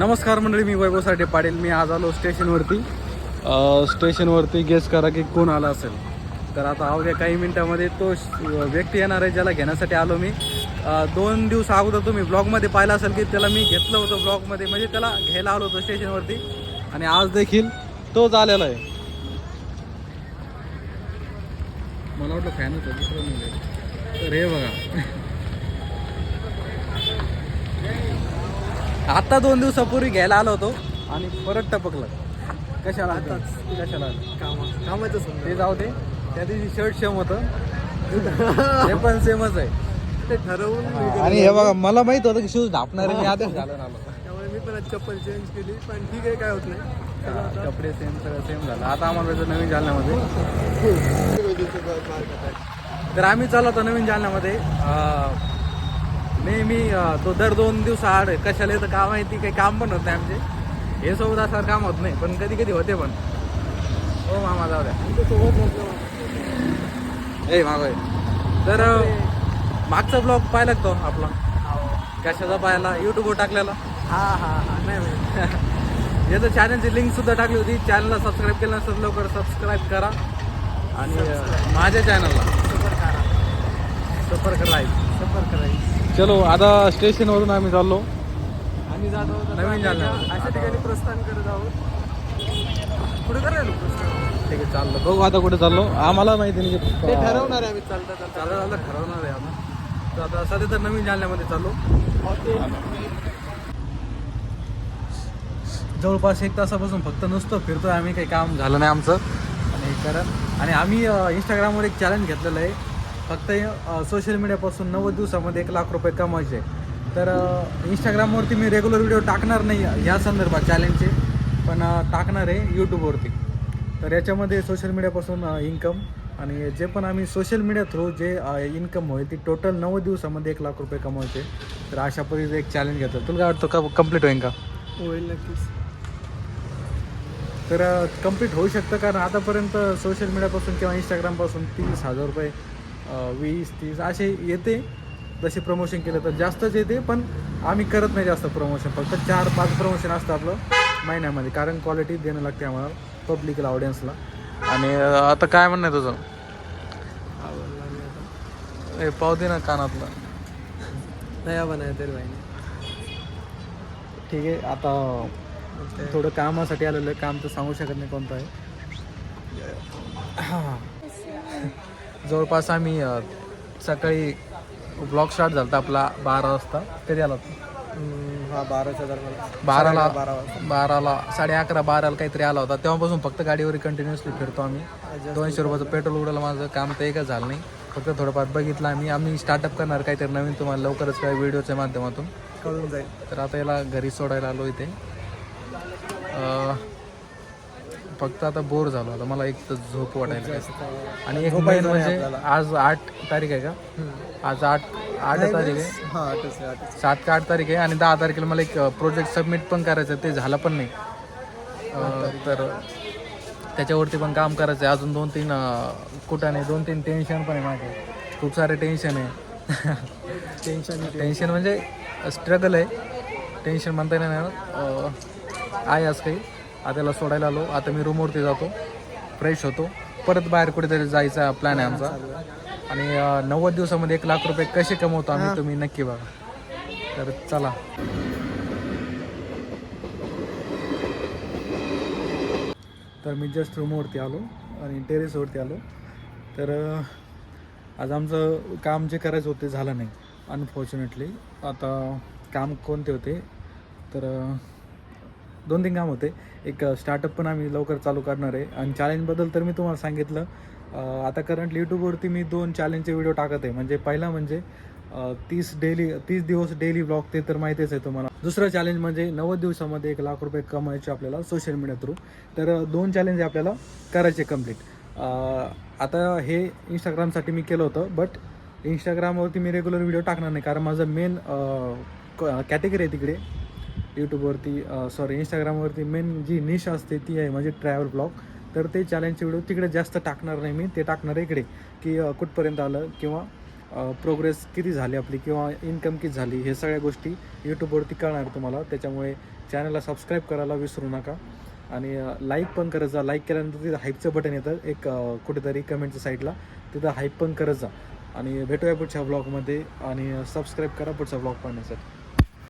नमस्कार मंडळी मी वैभव साठे पाटील. मी आज आलो स्टेशनवरती. स्टेशनवरती गेस करा की कोण आला असेल. तर आता अवघ्या काही मिनिटामध्ये तो श- व्यक्ती येणार आहे ज्याला घेण्यासाठी आलो मी. दोन दिवस अगोदर तुम्ही ब्लॉगमध्ये पाहिलं असेल की त्याला मी घेतलं होतं ब्लॉगमध्ये म्हणजे त्याला घ्यायला आलो होतो स्टेशनवरती. आणि आज देखील तोच आलेला आहे. मला वाटलं फॅन होतं दुसरं तर हे बघा. आता दोन दिवसापूर्वी घ्यायला आलो होतो आणि परत टपकलं. कशाला आलं? कशाला? कामाचं. ते जाऊ दे. त्या दिवशी शर्ट सेम होतं. हे पण सेमच आहे. ते ठरवून मी आणि हे बघा मला माहीत होतं की शूज ढापणार आहे मी आधीच घालून आलो. त्यामुळे मी पण आज चप्पल चेंज केली पण ठीक आहे काय होत नाही. हा, कपडे सेम सगळं सेम झालं. आता आम्हाला नवीन जालन्यामध्ये. तर आम्ही चाललो होतो नवीन जालन्यामध्ये. नेहमी अं, तो दर दोन दिवस आड कशाला येतं काम आहे ती काही काम पण होत नाही आमचे. हे सोबत असणार काम होत नाही पण कधी कधी होते पण. हो मामा जाऊ द्या. ए मागोय तर मागचा ब्लॉग पाहिला तो आपला? कशाचा पाहिला? युट्यूबवर टाकलेला? हा हा हा. नाही. याचं चॅनलची लिंक सुद्धा टाकली होती. चॅनलला सबस्क्राईब केलं नसेल लवकर सबस्क्राईब करा. आणि माझ्या चॅनलला सफर करा. सफर करायचं. सफर करायची. चलो आता स्टेशनवरून आम्ही चाललो. आम्ही जात आहोत नवीन जालना. अशा ठिकाणी प्रस्थान करत आहोत. पुढे करायला प्रस्थान? ठीक आहे चाललो. बघू आता कुठे चाललो. आम्हाला माहिती नाही. की- ते ठरवणार आहे आम्ही. चालता चालता. चाललं चाललं ठरवणार आहे आता तर आता सध्या तर नवीन जालन्यामध्ये चाललो. जवळपास एक तासापासून फक्त नुसतं फिरतोय आम्ही काही काम झालं नाही आमचं. आणि कारण आणि आम्ही इंस्टाग्रामवर एक चॅलेंज घेतलेलं आहे. फक्त सोशल मीडियापासून नव्वद दिवसामध्ये एक लाख रुपये कमवायचे. तर इंस्टाग्रामवरती मी रेग्युलर व्हिडिओ टाकणार नाही ह्या संदर्भात चॅलेंजचे पण टाकणार आहे यूट्यूबवरती तर याच्यामध्ये सोशल मीडियापासून इन्कम आणि जे पण आम्ही सोशल मीडिया थ्रू जे इन्कम होईल ती टोटल नव्वद दिवसामध्ये एक लाख रुपये कमवायचे. तर अशा पद्धतीचं एक चॅलेंज घेतलं. तुला काय वाटतं का कंप्लीट होईल का? होईल नक्कीच. तर कंप्लीट होऊ शकतं कारण आतापर्यंत सोशल मीडियापासून किंवा इंस्टाग्रामपासून तीस हजार रुपये वीस तीस असे येते. जसे प्रमोशन केलं तर जास्तच येते पण आम्ही करत नाही जास्त प्रमोशन फक्त चार पाच प्रमोशन असतं आपलं महिन्यामध्ये कारण क्वालिटी देणं लागते आम्हाला पब्लिकला ऑडियन्सला आणि आता काय म्हणणं आहे तुझं? हे पाव दे ना कानातलं. नया बनाया तेरे ठीक आहे आता थोडं कामासाठी आलेलं आहे काम तर सांगू शकत नाही कोणतं आहे. जवळपास आम्ही सकाळी ब्लॉग स्टार्ट झाला होता आपला बारा वाजता. कधी आला होता? हा बाराच्या दरम्यान. बाराला बाराला साडे अकरा बाराला काहीतरी आला होता. तेव्हापासून फक्त गाडीवर कंटिन्युअसली फिरतो आम्ही. दोनशे रुपयाचं पेट्रोल उडालं माझं काम तर एकच झालं नाही. फक्त थोडंफार बघितलं आम्ही. आम्ही स्टार्टअप करणार काहीतरी नवीन तुम्हाला लवकरच काय व्हिडिओच्या माध्यमातून. कळून जाईल. तर आता याला घरी सोडायला आलो इथे. फक्त आता बोर झालो. आता मला एक तर झोप वाटायला लागली. आणि एक मेन म्हणजे आज आठ तारीख आहे का? आज आठ आठ तारीख आहे. हा आठच आहे आठच सात का आठ तारीख आहे आणि दहा तारखेला मला एक प्रोजेक्ट सबमिट पण करायचं आहे. ते झालं पण नाही. अं, तर त्याच्यावरती पण काम करायचं आहे. अजून दोन तीन कुठं नाही. दोन तीन टेन्शन पण आहे माझे खूप सारे टेन्शन आहे. टेन्शन टेन्शन म्हणजे स्ट्रगल आहे. टेन्शन म्हणता येणार नाही. अं, आहे असं काही. आता त्याला सोडायला आलो. आता मी रूमवरती जातो. फ्रेश होतो. परत बाहेर कुठेतरी जायचा प्लॅन आहे आमचा. आणि नव्वद दिवसामध्ये एक लाख रुपये कसे कमवतो आम्ही तुम्ही नक्की बघा. तर चला. तर मी जस्ट रूमवरती आलो आणि टेरेसवरती आलो. तर आज आमचं काम जे करायचं होते झालं नाही अनफॉर्च्युनेटली आता काम कोणते होते? तर दोन तीन काम होते. एक स्टार्टअप पण आम्ही लवकर चालू करणार आहे. आणि चॅलेंजबद्दल तर मी तुम्हाला सांगितलं. आता करंटली यूट्यूबवरती मी दोन चॅलेंजचे व्हिडिओ टाकत आहे. म्हणजे पहिला म्हणजे तीस डेली तीस दिवस डेली ब्लॉग ते तर माहितीच आहे तुम्हाला. दुसरं चॅलेंज म्हणजे नव्वद दिवसामध्ये एक लाख रुपये कमवायचे आपल्याला सोशल मीडिया थ्रू तर दोन चॅलेंज आपल्याला करायचे कंप्लीट आता हे इंस्टाग्रामसाठी मी केलं होतं बट इंस्टाग्रामवरती मी रेग्युलर व्हिडिओ टाकणार नाही. कारण माझं मेन कॅटेगरी आहे तिकडे. यूट्यूबवरती सॉरी इंस्टाग्रामवरती मेन जी निश असते ती आहे म्हणजे ट्रॅव्हल ब्लॉग तर ते चॅलेंजचे व्हिडिओ तिकडे जास्त टाकणार नाही मी. ते टाकणार आहे इकडे की कुठपर्यंत आलं किंवा प्रोग्रेस किती झाली आपली किंवा इन्कम किती झाली हे सगळ्या गोष्टी यूट्यूबवरती कळणार तुम्हाला. त्याच्यामुळे चॅनलला सबस्क्राईब करायला विसरू नका. आणि लाईक पण करत जा. लाईक केल्यानंतर तिथं हाईपचं बटन येतं. एक कुठेतरी कमेंटच्या साईडला तिथं हाईप पण करत जा. आणि भेटूया पुढच्या ब्लॉगमध्ये आणि सबस्क्राईब करा पुढचा ब्लॉग पाहण्यासाठी.